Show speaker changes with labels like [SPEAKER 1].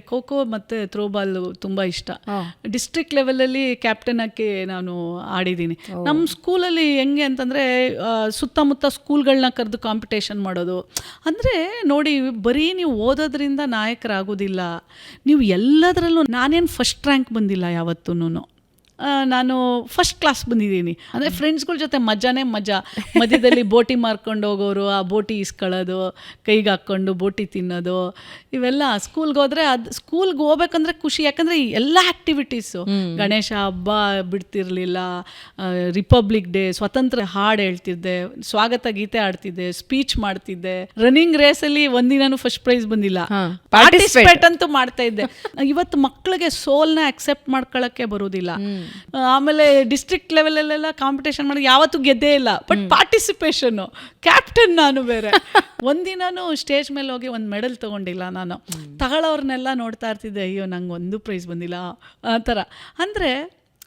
[SPEAKER 1] ಖೋಖೋ ಮತ್ತು ಥ್ರೋಬಾಲ್ ತುಂಬ ಇಷ್ಟ. ಡಿಸ್ಟ್ರಿಕ್ಟ್ ಲೆವೆಲಲ್ಲಿ ಕ್ಯಾಪ್ಟನ್ ಆಗಿ ನಾನು ಆಡಿದ್ದೀನಿ. ನಮ್ಮ ಸ್ಕೂಲಲ್ಲಿ ಹೆಂಗೆ ಅಂತಂದರೆ ಸುತ್ತಮುತ್ತ ಸ್ಕೂಲ್ಗಳನ್ನ ಕರೆದು ಕಾಂಪಿಟೇಷನ್ ಮಾಡೋದು. ಅಂದರೆ ನೋಡಿ ಬರೀ ನೀವು ಓದೋದ್ರಿಂದ ನಾಯಕರಾಗೋದಿಲ್ಲ. ನೀವು ಎಲ್ಲದರಲ್ಲೂ ನಾನೇನು ಫಸ್ಟ್ ರ್ಯಾಂಕ್ ಬಂದಿಲ್ಲ ಯಾವತ್ತೂ ನಾನು ಫಸ್ಟ್ ಕ್ಲಾಸ್ ಬಂದಿದ್ದೀನಿ. ಅಂದರೆ ಫ್ರೆಂಡ್ಸ್ಗಳ ಜೊತೆ ಮಜಾನೇ ಮಜಾ. ಮಧ್ಯದಲ್ಲಿ ಬೋಟಿ ಮಾರ್ಕೊಂಡು ಹೋಗೋರು ಆ ಬೋಟಿ ಇಸ್ಕೊಳ್ಳೋದು ಕೈಗೆ ಹಾಕ್ಕೊಂಡು ಬೋಟಿ ತಿನ್ನೋದು ಇವೆಲ್ಲ ಸ್ಕೂಲ್ಗೆ ಹೋದ್ರೆ ಅದು ಸ್ಕೂಲ್ಗೆ ಹೋಗ್ಬೇಕಂದ್ರೆ ಖುಷಿ. ಯಾಕಂದರೆ ಎಲ್ಲ ಆ್ಯಕ್ಟಿವಿಟೀಸು ಗಣೇಶ ಹಬ್ಬ ಬಿಡ್ತಿರ್ಲಿಲ್ಲ ರಿಪಬ್ಲಿಕ್ ಡೇ ಸ್ವತಂತ್ರ ಹಾಡು ಹೇಳ್ತಿದ್ದೆ ಸ್ವಾಗತ ಗೀತೆ ಆಡ್ತಿದ್ದೆ ಸ್ಪೀಚ್ ಮಾಡ್ತಿದ್ದೆ. ರನ್ನಿಂಗ್ ರೇಸಲ್ಲಿ ಒಂದಿನೂ ಫಸ್ಟ್ ಪ್ರೈಸ್ ಬಂದಿಲ್ಲ. ಪಾರ್ಟಿಸಿಪೇಟ್ ಅಂತೂ ಮಾಡ್ತಾ ಇದ್ದೆ. ಇವತ್ತು ಮಕ್ಕಳಿಗೆ ಸೋಲ್ನ ಅಕ್ಸೆಪ್ಟ್ ಮಾಡ್ಕೊಳ್ಳೋಕ್ಕೆ ಬರೋದಿಲ್ಲ. ಆಮೇಲೆ ಡಿಸ್ಟ್ರಿಕ್ಟ್ ಲೆವೆಲಲ್ಲೆಲ್ಲ ಕಾಂಪಿಟೇಷನ್ ಮಾಡಿ ಯಾವತ್ತೂ ಗೆದ್ದೇ ಇಲ್ಲ. ಬಟ್ ಪಾರ್ಟಿಸಿಪೇಷನ್ನು ಕ್ಯಾಪ್ಟನ್ ನಾನು ಬೇರೆ. ಒಂದಿನೂ ಸ್ಟೇಜ್ ಮೇಲೆ ಹೋಗಿ ಒಂದು ಮೆಡಲ್ ತಗೊಂಡಿಲ್ಲ ನಾನು. ತಗೊಳ್ಳೋರ್ನೆಲ್ಲ ನೋಡ್ತಾ ಇರ್ತಿದ್ದೆ ಅಯ್ಯೋ ನಂಗೆ ಒಂದು ಪ್ರೈಸ್ ಬಂದಿಲ್ಲ. ಆ ಥರ. ಅಂದರೆ